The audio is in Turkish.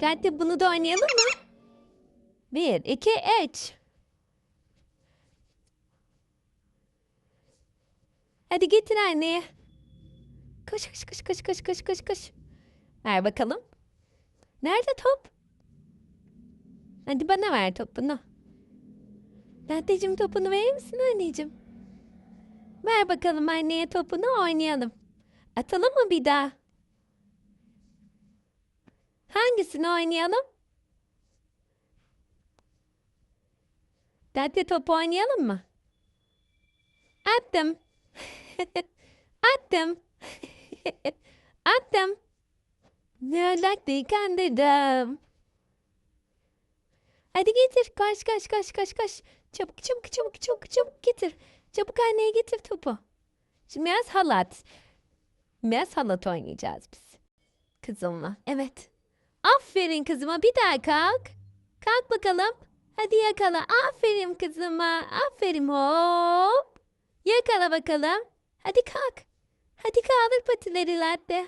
Hadi bunu da oynayalım mı? Bir, iki, üç. Hadi getir anneye. Koş koş koş koş koş koş koş koş. Ver bakalım. Nerede top? Hadi bana ver topunu. Dadeciğim topunu verir misin anneciğim? Ver bakalım anneye topunu oynayalım. Atalım mı bir daha? Hangisini oynayalım? Dede top oynayalım mı? Attım. Attım. Attım. Nördakti kandırdım. Hadi getir. Koş koş koş koş koş. Çabuk çabuk çabuk çabuk çabuk getir. Çabuk anneye getir topu. Şimdi biraz halat. Biraz halat oynayacağız biz. Kızımla. Evet. Aferin kızıma bir daha kalk. Kalk bakalım. Hadi yakala. Aferin kızıma. Aferin hop. Yakala bakalım. Hadi kalk. Hadi kaldır patileri latte.